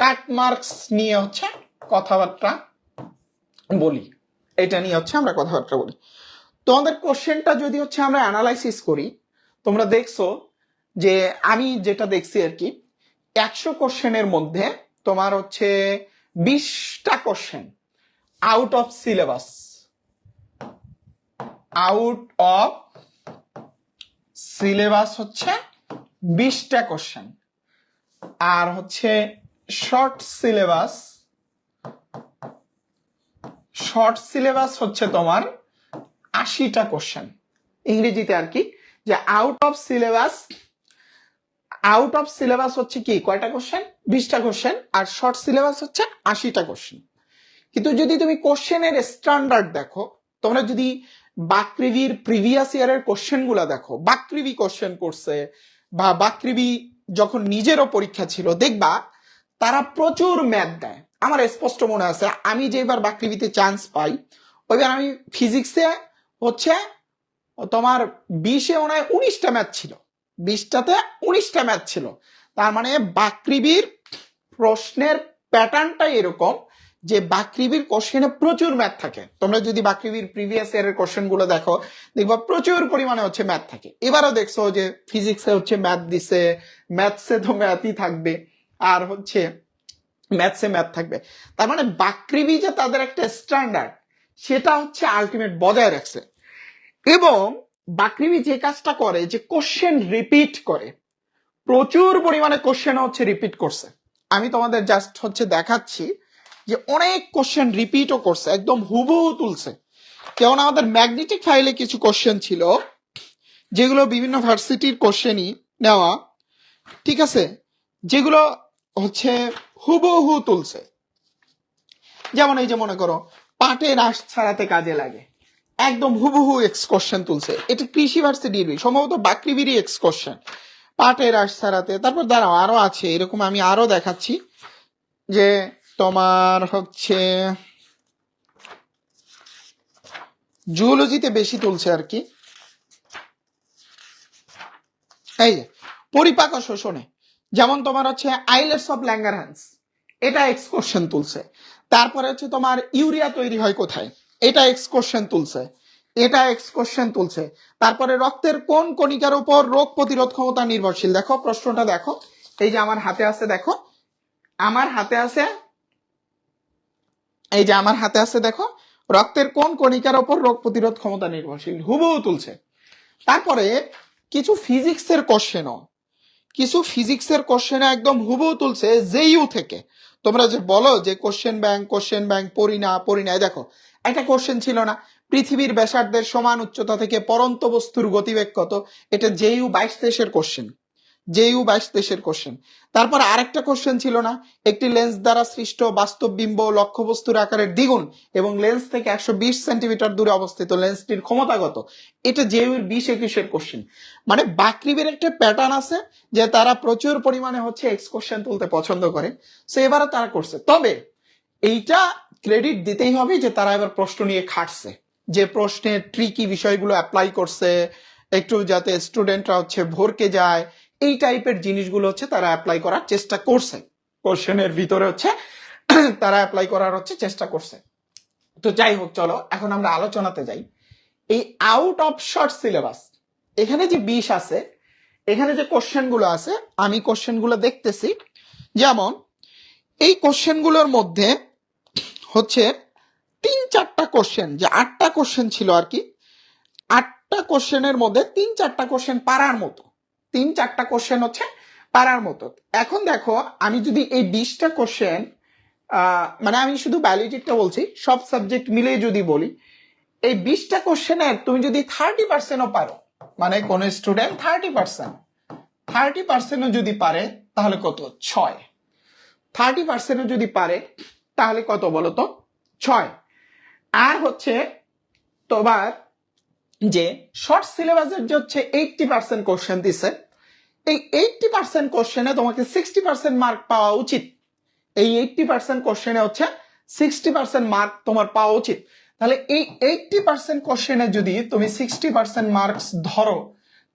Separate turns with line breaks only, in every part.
কাট marks নিয়ে হচ্ছে কথাবার্তা বলি। এটা নিয়ে হচ্ছে আমরা কথাবার্তা বলি। তোমাদের কোশ্চেনটা যদি হচ্ছে আমরা অ্যানালাইসিস করি, তোমরা দেখছ যে আমি যেটা দেখছি আর কি, একশো কোশ্চেনের মধ্যে তোমার হচ্ছে বিশটা question out of syllabus out of syllabus হচ্ছে বিশটা কোশ্চেন। আর হচ্ছে শর্ট সিলেবাস শর্ট সিলেবাস হচ্ছে তোমার আশিটা কোশ্চেন ইংরেজিতে আর কি, যে out of syllabus out of syllabus হচ্ছে কি, কয়টা কোশ্চেন বিশটা কোশ্চেন আর শর্ট সিলেবাস হচ্ছে আশিটা কোশ্চেন কিন্তু যদি তুমি কোশ্চেনের স্ট্যান্ডার্ড দেখো, তোমরা যদি বাকৃবির প্রিভিয়াস ইয়ারের কোশ্চেনগুলা দেখো, বাকৃবি কোশ্চেন করছে, বা বাকৃবি যখন নিজেরও পরীক্ষা ছিল, দেখবা তারা প্রচুর ম্যাথ দেয়। আমার স্পষ্ট মনে আছে, আমি যেবার বাকৃবিতে চান্স পাই, ওইবার আমি ফিজিক্সে হচ্ছে তোমার বিশে ওনায় উনিশটা ম্যাথ ছিল। বিশটাতে উনিশটা ম্যাথ ছিল। তার মানে বাকৃবির প্রশ্নের প্যাটার্নটাই এরকম যে বাকৃবির কোশ্চেনে প্রচুর ম্যাথ থাকে। তোমরা যদি বাকৃবির প্রিভিয়াস ইয়ারের কোশ্চেনগুলো দেখো, দেখবা প্রচুর পরিমাণে হচ্ছে ম্যাথ থাকে। এবারও দেখছ যে ফিজিক্সে হচ্ছে ম্যাথ দিছে ম্যাথসে তো ম্যাথই থাকবে। আর হচ্ছে ম্যাথসে ম্যাথ থাকবে। তার মানে বাকৃবি যে তাদের একটা স্ট্যান্ডার্ড সেটা হচ্ছে আলটিমেট বজায় রাখছে। এবং বাকৃবি যে কাজটা করে, যে কোশ্চেন রিপিট করে, প্রচুর পরিমাণে কোশ্চেন হচ্ছে রিপিট করছে। আমি তোমাদের জাস্ট হচ্ছে দেখাচ্ছি যে অনেক কোশ্চেন রিপিটও করছে, একদম হুবহু তুলছে। যেমন আমাদের ম্যাগনেটিক ফাইলে কিছু কোশ্চেন ছিল, যেগুলো বিভিন্ন ভার্সিটির কোশ্চেনই নেওয়া, ঠিক আছে? যেগুলো হচ্ছে হুবহু তুলছে। যেমন এই যে মনে করো, পাটের আঁশ ছাড়াতে কাজে লাগে। একদম হুবহু এক্স তুলছে। এটা কৃষি ভার্সিটির সম্ভবত বাকৃবিরই এক্স পাটের আঁশ ছাড়াতে। তারপর দাঁড়াও, আরও আছে। এরকম আমি আরও দেখাচ্ছি যে তোমার হচ্ছে জুওলজিতে বেশি তুলছে আর কি। এই পরিপাক শোষণে। যেমন তোমার হচ্ছে আইলেটস অফ ল্যাঙ্গারহ্যান্স এটা এক্স তুলছে। তারপরে হচ্ছে তোমার ইউরিয়া তৈরি হয় কোথায়, এটা এক্স তুলছে, এটা এক্স তুলছে। তারপরে রক্তের কোন কণিকার উপর রোগ প্রতিরোধ ক্ষমতা নির্ভরশীল? দেখো, প্রশ্নটা দেখো। এই যে আমার হাতে আছে, দেখো। আমার হাতে আছে, এই যে আমার হাতে আছে, দেখো। রক্তের কোন কণিকার উপর রোগ প্রতিরোধ ক্ষমতা নির্ভরশীল? হুবহু তুলছে। তারপরে কিছু ফিজিক্সের কোশ্চেনও কিছু ফিজিক্সের কোশ্চেন একদম হুবহু তুলছে জেইউ থেকে। তোমরা যে বলো যে কোশ্চেন ব্যাংক কোশ্চেন ব্যাংক পড়ি না পড়ি না দেখো, একটা কোশ্চেন ছিল না, পৃথিবীর ব্যাসার্ধের সমান উচ্চতা থেকে পরন্ত বস্তুর গতিবেগ কত? এটা জেইউ বাইশ দেশের কোশ্চেন জেইউ বাইশ দেশের কোশ্চেন তারপর আরেকটা কোশ্চেন ছিল না, একটি লেন্স দ্বারা সৃষ্ট বাস্তব বিম্ব লক্ষ্যবস্তুর আকারের দ্বিগুণ এবং লেন্স থেকে একশো বিশ সেন্টিমিটার দূরে অবস্থিত লেন্সটির ক্ষমতা কত এটা জেইউর বিশ একুশের কোশ্চেন মানে বাকৃবির একটা প্যাটার্ন আছে যে তারা প্রচুর পরিমাণে হচ্ছে এক্স কোশ্চেন তুলতে পছন্দ করে। সো এবারও তারা করছে। তবে এইটা ক্রেডিট দিতেই হবে যে তারা এবার প্রশ্ন নিয়ে খাটছে। যে প্রশ্নের ট্রিকি বিষয়গুলো অ্যাপ্লাই করছে, একটু যাতে স্টুডেন্টরা হচ্ছে ভরকে যায় এই টাইপের জিনিসগুলো হচ্ছে তারা অ্যাপ্লাই করার চেষ্টা করছে। কোশ্চেনের ভিতরে হচ্ছে, তারা অ্যাপ্লাই করার হচ্ছে চেষ্টা করছে। তো যাই হোক, চলো, এখন আমরা আলোচনাতে যাই। এই আউট অফ শর্ট সিলেবাস এখানে যে বিষ আছে, এখানে যে কোশ্চেনগুলো আছে, আমি কোশ্চেনগুলো দেখতেছি। যেমন, এই কোশ্চেনগুলোর মধ্যে হচ্ছে তিন চারটা কোশ্চেন যে আটটা কোশ্চেন ছিল আর কি, আটটা কোশ্চেনের মধ্যে তিন চারটা কোশ্চেন পারার মতো। তিন চারটা কোশ্চেন হচ্ছে পারার মতো। এখন দেখো, আমি যদি এই বিশটা কোশ্চেন মানে আমি শুধু বায়োলজিটা বলছি, সব সাবজেক্ট মিলে যদি বলি, এই বিশটা কোশ্চেনের তুমি যদি থার্টি পার্সেন্টও পারো মানে কোন স্টুডেন্ট থার্টি পার্সেন্ট থার্টি পার্সেন্টও যদি পারে, তাহলে কত? ছয়। থার্টি পার্সেন্টও যদি পারে, তাহলে কত বলো তো ছয়। আর হচ্ছে তোমার যে শর্ট সিলেবাসের যে হচ্ছে এইটটি পার্সেন্ট কোশ্চেন দিছে, এই এইটটি পার্সেন্ট কোশ্চেনে তোমাকে সিক্সটি পার্সেন্ট মার্ক পাওয়া উচিত। এই এইটটি পার্সেন্ট কোশ্চেনে হচ্ছে সিক্সটি পার্সেন্ট মার্ক তোমার পাওয়া উচিত। তাহলে এই এইটটি পার্সেন্ট কোশ্চেনে যদি তুমি সিক্সটি পার্সেন্ট মার্কস ধরো,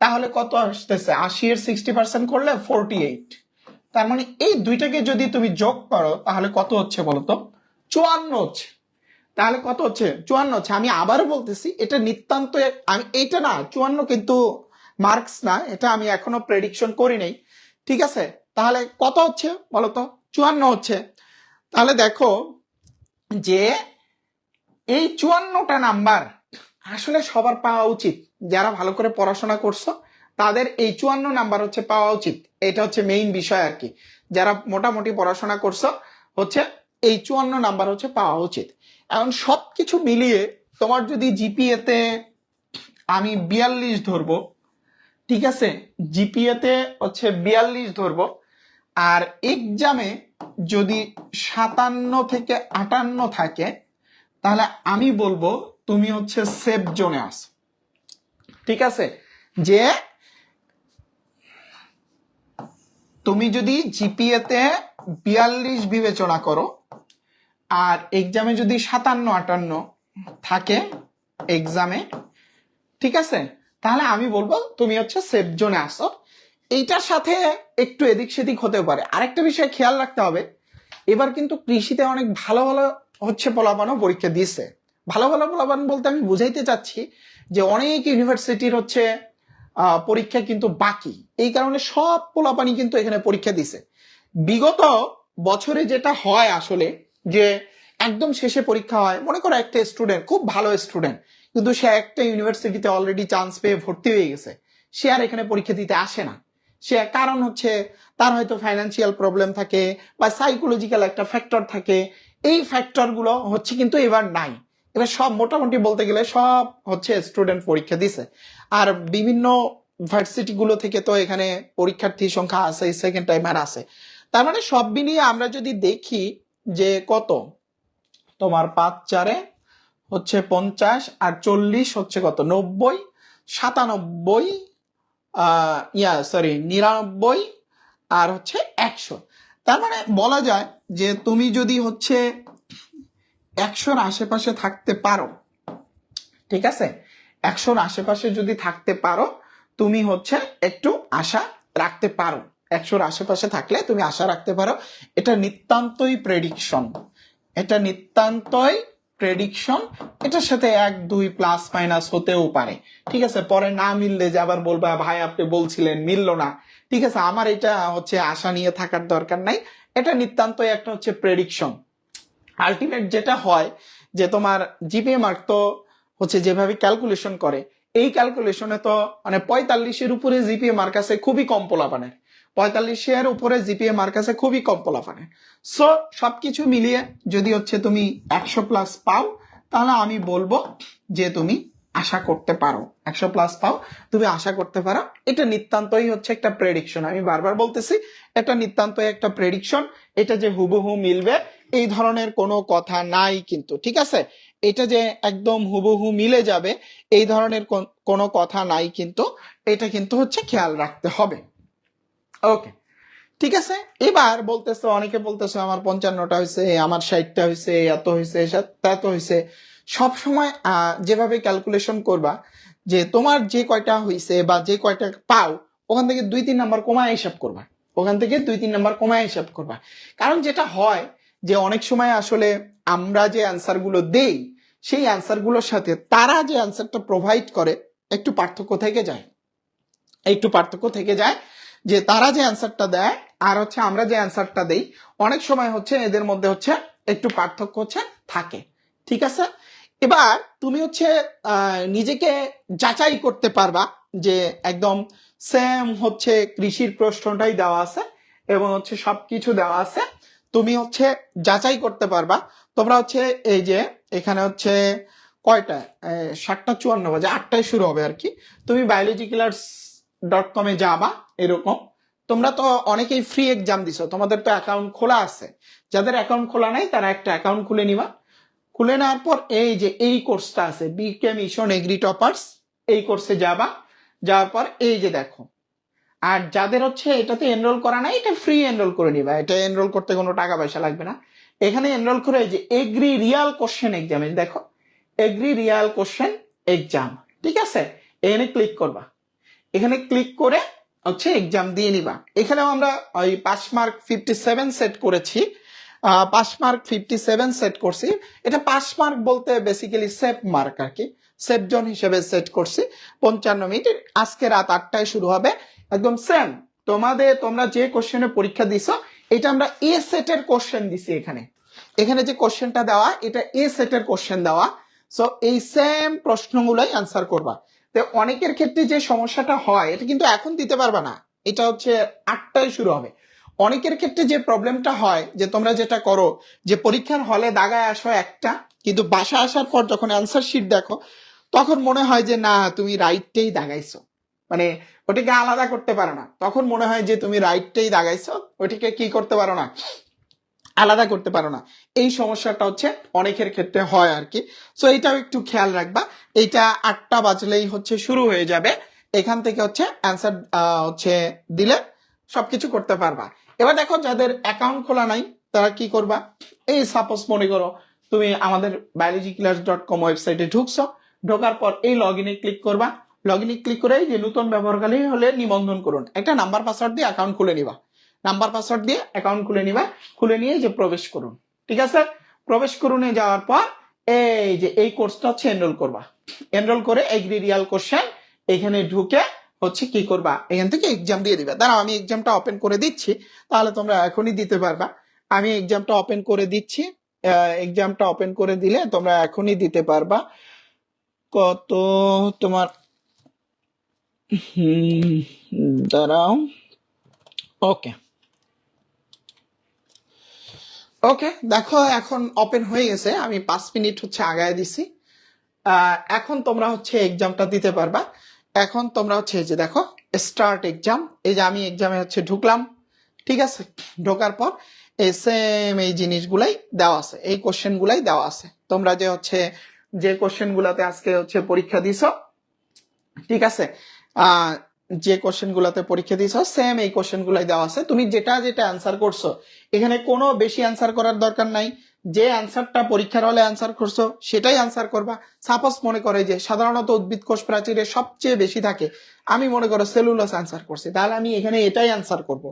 তাহলে কত আসতেছে? আশি এর সিক্সটি পার্সেন্ট করলে ফোরটি এইট তার মানে এই দুইটাকে যদি তুমি যোগ করো, তাহলে কত হচ্ছে বলো তো চুয়ান্ন হচ্ছে। তাহলে কত হচ্ছে? চুয়ান্ন হচ্ছে। আমি আবারও বলতেছি, এটা নিতান্ত আমি এটা না, চুয়ান্ন কিন্তু মার্কস না, এটা আমি এখনও প্রেডিকশন করি নাই। ঠিক আছে? তাহলে কত হচ্ছে বলো তো? চুয়ান্ন হচ্ছে। তাহলে দেখো যে এই চুয়ান্নটা নাম্বার আসলে সবার পাওয়া উচিত। যারা ভালো করে পড়াশোনা করছ, তাদের এই চুয়ান্ন নাম্বার হচ্ছে পাওয়া উচিত। এটা হচ্ছে মেইন বিষয় আর কি। যারা মোটামুটি পড়াশোনা করছ, হচ্ছে এই চুয়ান্ন নাম্বার হচ্ছে পাওয়া উচিত। এখন সবকিছু মিলিয়ে তোমার যদি জিপিএ তে আমি বিয়াল্লিশ ধরবো, ঠিক আছে? জিপিএ তে হচ্ছে বিয়াল্লিশ ধরবো, আর এক্সামে যদি সাতান্ন থেকে আটান্ন থাকে, তাহলে আমি বলব তুমি হচ্ছে সেফ জোনে আছো। ঠিক আছে? যে তুমি যদি জিপিএ তে বিয়াল্লিশ বিবেচনা করো আর এক্সামে যদি সাতান্ন, আটান্ন থাকে এক্সামে ঠিক আছে? তাহলে আমি বলব তুমি হচ্ছে সেফ জোনে আসো। এইটার সাথে একটু এদিক সেদিক হতে পারে। আরেকটা বিষয় খেয়াল রাখতে হবে, এবার কিন্তু কৃষিতে অনেক ভালো ভালো হচ্ছে পোলাপানও পরীক্ষা দিছে ভালো ভালো পোলাপান বলতে আমি বুঝাইতে চাচ্ছি যে অনেক ইউনিভার্সিটির হচ্ছে পরীক্ষা কিন্তু বাকি। এই কারণে সব পোলাপানি কিন্তু এখানে পরীক্ষা দিছে। বিগত বছরে যেটা হয় আসলে যে একদম শেষে পরীক্ষা হয়। মনে করো একটা স্টুডেন্ট খুব ভালো স্টুডেন্ট কিন্তু সে একটা ইউনিভার্সিটিতে অলরেডি চান্স পেয়ে ভর্তি হয়ে গেছে। সে আর এখানে পরীক্ষা দিতে আসে না। সে, কারণ হচ্ছে তার হয়তো ফাইন্যান্সিয়াল প্রবলেম থাকে বা সাইকোলজিক্যাল একটা ফ্যাক্টর থাকে। এই ফ্যাক্টরগুলো হচ্ছে কিন্তু এবার নাই। এবার সব মোটামুটি বলতে গেলে সব হচ্ছে স্টুডেন্ট পরীক্ষা দিছে। আর বিভিন্ন ভার্সিটি গুলো থেকে তো এখানে পরীক্ষার্থীর সংখ্যা আছে সেকেন্ড টাইমার আছে। তার মানে সব মিলিয়ে আমরা যদি দেখি যে কত? তোমার পাঁচ চারে হচ্ছে পঞ্চাশ আর চল্লিশ হচ্ছে কত? নব্বই, সাতানব্বই ইয়া সরি নিরানব্বই আর হচ্ছে একশো। তার মানে বলা যায় যে তুমি যদি হচ্ছে একশোর আশেপাশে থাকতে পারো, ঠিক আছে? একশোর আশেপাশে যদি থাকতে পারো, তুমি হচ্ছে একটু আশা রাখতে পারো। একশোর আশেপাশে থাকলে তুমি আশা রাখতে পারো, এটা নিতান্তই প্রেডিকশন এটা নিতান্তই প্রেডিকশন এটার সাথে এক, দুই প্লাস মাইনাস হতেও পারে। ঠিক আছে? পরে না মিললে যে আবার বলবা, ভাই, আপনি বলছিলেন, মিললো না। ঠিক আছে? আমার এটা হচ্ছে আশা নিয়ে থাকার দরকার নাই। এটা নিতান্তই একটা হচ্ছে প্রেডিকশন আলটিমেট যেটা হয় যে তোমার জিপিএ মার্ক তো হচ্ছে যেভাবে ক্যালকুলেশন করে, এই ক্যালকুলেশনে তো মানে পঁয়তাল্লিশের উপরে জিপিএ মার্ক আছে, খুবই কম পোলাপানের। পঁয়তাল্লিশের উপরে জিপিএ মার্ক আছে, খুবই কম পোলাপানের সো সবকিছু মিলিয়ে যদি হচ্ছে তুমি একশো প্লাস পাও, তাহলে আমি বলব যে তুমি আশা করতে পারো। একশো প্লাস পাও, তুমি আশা করতে পারো। এটা নিতান্তই হচ্ছে একটা প্রেডিকশন আমি বারবার বলতেছি, এটা নিতান্তই একটা প্রেডিকশন এটা যে হুবহু মিলবে, এই ধরনের কোনো কথা নাই কিন্তু, ঠিক আছে? এটা যে একদম হুবহু মিলে যাবে, এই ধরনের কোনো কথা নাই কিন্তু, এটা কিন্তু হচ্ছে খেয়াল রাখতে হবে। ওকে ঠিক আছে? এবার বলতেছে, অনেকে বলতেছে, আমার পঞ্চান্নটা হয়েছে আমার ষাটটা হয়েছে এত হয়েছে এত হয়েছে সব সময় যেভাবে ক্যালকুলেশন করবা, যে তোমার যে কয়টা হয়েছে বা যে কয়টা পাও, ওখান থেকে দুই তিন নাম্বার কমায় হিসাব করবা। ওখান থেকে দুই তিন নাম্বার কমায় হিসাব করবা। কারণ যেটা হয়, যে অনেক সময় আসলে আমরা যে অ্যান্সারগুলো দেই, সেই অ্যান্সারগুলোর সাথে তারা যে অ্যান্সারটা প্রোভাইড করে, একটু পার্থক্য থেকে যায়। একটু পার্থক্য থেকে যায় যে তারা যে অ্যান্সারটা দেয়, আর হচ্ছে আমরা যে অ্যান্সারটা দেই, অনেক সময় হচ্ছে এদের মধ্যে হচ্ছে একটু পার্থক্য হচ্ছে থাকে। ঠিক আছে? এবার তুমি হচ্ছে নিজেকে যাচাই করতে পারবা যে একদম সেম হচ্ছে কৃষির প্রশ্নটাই দেওয়া আছে এবং হচ্ছে সবকিছু দেওয়া আছে। তুমি হচ্ছে যাচাই করতে পারবা। তোমরা হচ্ছে এই যে এখানে হচ্ছে কয়টা? সাতটা চুয়ান্ন বাজে, আটটায় শুরু হবে আর কি। তুমি বায়োলজি কিলার্স ডট কমে যাবা, এরকম। তোমরা তো অনেকেই ফ্রি এক্সাম দিছো, তোমাদের তো অ্যাকাউন্ট খোলা আছে। যাদের অ্যাকাউন্ট খোলা নাই, তারা একটা অ্যাকাউন্ট খুলে নিবা। খুলে নেওয়ার পর এই যে, এই কোর্সটা আছে বিকে মিশন এগ্রি টপার্স এই কোর্সে যাবা। যাওয়ার পর এই যে দেখো, আর যাদের হচ্ছে এটাতে এনরোল করা নাই, এটা ফ্রি এনরোল করে নিবা। এটা এনরোল করতে কোনো টাকা পয়সা লাগবে না। এখানে এনরোল করে যে এগ্রি রিয়াল কোশ্চেন এক্সাম দেখো এগ্রি রিয়াল কোশ্চেন এক্সাম ঠিক আছে? এখানে ক্লিক করবা। এখানে ক্লিক করে হচ্ছে এক্সাম দিয়ে নিবা। এখানেও আমরা ওই pass mark fifty seven set করেছি। Pass mark fifty seven set করছি। এটা পাস মার্ক বলতে বেসিক্যালি সেফ মার্ক আর কি সেফ জোন হিসেবে সেট করছি। পঞ্চান্ন মিনিট আজকে রাত আটটায় শুরু হবে। একদম সেম তোমাদের, তোমরা যে কোশ্চেনে পরীক্ষা দিছো, এটা আমরা এ সেটের কোশ্চেন দিছি এখানে। এখানে যে কোশ্চেনটা দেওয়া, এটা এ সেটের কোশ্চেন দেওয়া। সো এই সেম প্রশ্নগুলোই অ্যান্সার করবা। তো অনেকের ক্ষেত্রে যে সমস্যাটা হয়, এটা কিন্তু এখন দিতে পারবে না। এটা হচ্ছে আটটায় শুরু হবে। অনেকের ক্ষেত্রে যে প্রবলেমটা হয়, যে তোমরা যেটা করো, যে পরীক্ষার হলে দাগায় আসো একটা, কিন্তু বাসা আসার পর যখন অ্যান্সার শিট দেখো, তখন মনে হয় যে, না, তুমি রাইটটাই দাগাইছো। মানে ওটিকে আলাদা করতে পারো না। তখন মনে হয় যে, তুমি রাইটটাই দাগাইছো, ওটিকে কি করতে পারো না? আলাদা করতে পারো না। এই সমস্যাটা হচ্ছে অনেকের ক্ষেত্রে হয় আর কি সো এটাও একটু খেয়াল রাখবা। এইটা আটটা বাজলেই হচ্ছে শুরু হয়ে যাবে। এখান থেকে হচ্ছে অ্যান্সার হচ্ছে দিলে সবকিছু করতে পারবা। এবার দেখো, যাদের অ্যাকাউন্ট খোলা নাই, তারা কি করবা? এই সাপোজ মনে করো, তুমি আমাদের বায়োলজি ক্লাস ডট কম ওয়েবসাইটে ঢুকছো। ঢোকার পর এই লগ ইনে ক্লিক করবা। লগ ইনে ক্লিক করে যে নতুন ব্যবহারকারী হলে নিবন্ধন করুন। একটা নাম্বার পাসওয়ার্ড দিয়ে অ্যাকাউন্ট খুলে নিবা। নাম্বার পাসওয়ার্ড দিয়ে অ্যাকাউন্ট খুলে নিবা, খুলে নিয়ে যে প্রবেশ করুন। ঠিক আছে? প্রবেশ করুনে যাওয়ার পর এই যে এই কোর্সটা হচ্ছে এনরোল করবা। এনরোল করে এগ্রিরিয়াল কোশ্চেন এখানে ঢুকে হচ্ছে কি করবা? এখান থেকে এক্সাম দিয়ে দিবা। দাঁড়াও, আমি এক্সামটা ওপেন করে দিচ্ছি, তাহলে তোমরা এখনই দিতে পারবা। আমি এক্সামটা ওপেন করে দিচ্ছি এক্সামটা ওপেন করে দিলে তোমরা এখনই দিতে পারবা। কত তোমার দাঁড়াও। ওকে ওকে দেখো, এখন ওপেন হয়ে গেছে। আমি পাঁচ মিনিট হচ্ছে আগায় দিছি। এখন তোমরা হচ্ছে এক্সামটা দিতে পারবা। এখন তোমরা হচ্ছে এই যে দেখো স্টার্ট এক্সাম এই যে আমি এক্সামে হচ্ছে ঢুকলাম, ঠিক আছে? ঢোকার পর এই সেম এই জিনিসগুলাই দেওয়া আছে, এই কোশ্চেনগুলাই দেওয়া আছে। তোমরা যে হচ্ছে যে কোশ্চেন গুলাতে আজকে হচ্ছে পরীক্ষা দিছো, ঠিক আছে? যে কোশ্চেনগুলোতে পরীক্ষা দিছো সেম এই কোশ্চেন গুলাই দেওয়া আছে। তুমি যেটা যেটা অ্যান্সার করছ, এখানে কোনো বেশি অ্যান্সার করার দরকার নাই। যে অ্যান্সারটা পরীক্ষার হলে অ্যান্সার করছ, সেটাই অ্যান্সার করবা। সাপোজ মনে করে যে, সাধারণত উদ্ভিদ কোষ প্রাচীরে সবচেয়ে বেশি থাকে, আমি মনে করো সেলুলোস অ্যান্সার করছি, তাহলে আমি এখানে এটাই অ্যান্সার করব।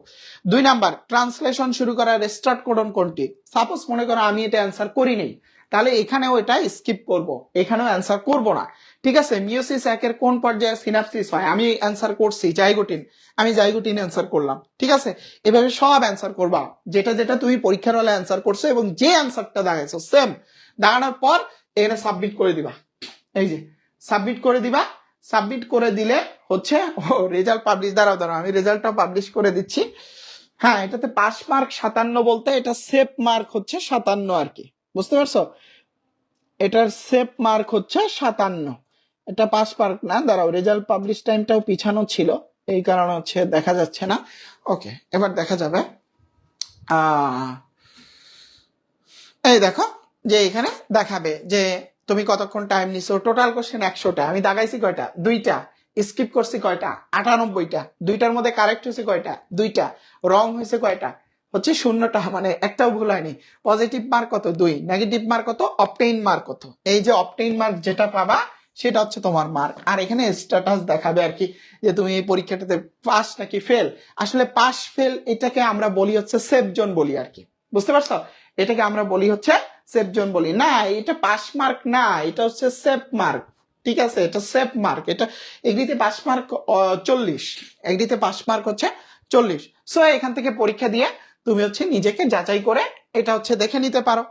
দুই নাম্বার ট্রান্সলেশন শুরু করার স্টার্ট কোডন কোনটি? সাপোজ মনে করো আমি এটা অ্যান্সার করি নেই, তাহলে এখানেও এটা স্কিপ করব, এখানেও অ্যান্সার করব না। ঠিক আছে মিওসিস একের কোন পর্যায়ে সিনাপসিস হয়? আমি অ্যান্সার করছি, জাইগোটিন। আমি জাইগোটিন অ্যান্সার করলাম, ঠিক আছে? এভাবে সব অ্যান্সার করবা। যেটা যেটা তুমি পরীক্ষার হলে অ্যান্সার করছ এবং যে অ্যান্সারটা দেখাইছো সেম দাঁড়ানোর পর এখানে সাবমিট করে দিবা। এই যে সাবমিট করে দিবা। সাবমিট করে দিলে হচ্ছে, ও রেজাল্ট পাবলিশ দাঁড়াও দাঁড়াও, আমি রেজাল্টটা পাবলিশ করে দিচ্ছি। হ্যাঁ এটাতে পাস মার্ক সাতান্ন বলতে এটা সেফ মার্ক হচ্ছে সাতান্ন আর কি। বুঝতে পারছ? এটার সেফ মার্ক হচ্ছে সাতান্ন। এটা পাস পার্ক না, দাঁড়াও রেজাল্ট পাবলিশ টাইমটাও পিছানো ছিল, এই কারণে হচ্ছে দেখা যাচ্ছে না। ওকে এবার দেখা যাবে। এই দেখো, যে এখানে দেখাবে যে তুমি কতক্ষণ টাইম নিছো টোটাল কোশ্চেন একশোটা, আমি দাগাইছি কয়টা? দুইটা স্কিপ করছি কয়টা? আটানব্বইটা, দুইটার মধ্যে কারেক্ট হয়েছে কয়টা? দুইটা রং হয়েছে কয়টা? হচ্ছে শূন্যটা মানে একটাও ভুল হয়নি। পজিটিভ মার্ক কত? দুই নেগেটিভ মার্ক কত? অপটেইন মার্ক কত? এই যে অপটেইন মার্ক যেটা পাবা সেটা হচ্ছে তোমার মার্ক আর এখানে স্ট্যাটাস দেখাবে আর কি যে তুমি এই পরীক্ষাটাতে পাস নাকি ফেল আসলে পাস ফেল এটাকে আমরা বলি হচ্ছে সেফ জোন বলি আর কি। বুঝতে পারছ? এটাকে আমরা বলি হচ্ছে সেফ জোন বলি। না, এটা পাস মার্ক না, এটা হচ্ছে সেফ মার্ক ঠিক আছে? এটা সেফ মার্ক এটা এগ্রিতে পাস মার্ক চল্লিশ। এগ্রিতে পাস মার্ক হচ্ছে চল্লিশ। সো এখান থেকে পরীক্ষা দিয়ে তুমি হচ্ছে নিজেকে যাচাই করে এটা হচ্ছে দেখে নিতে পারো।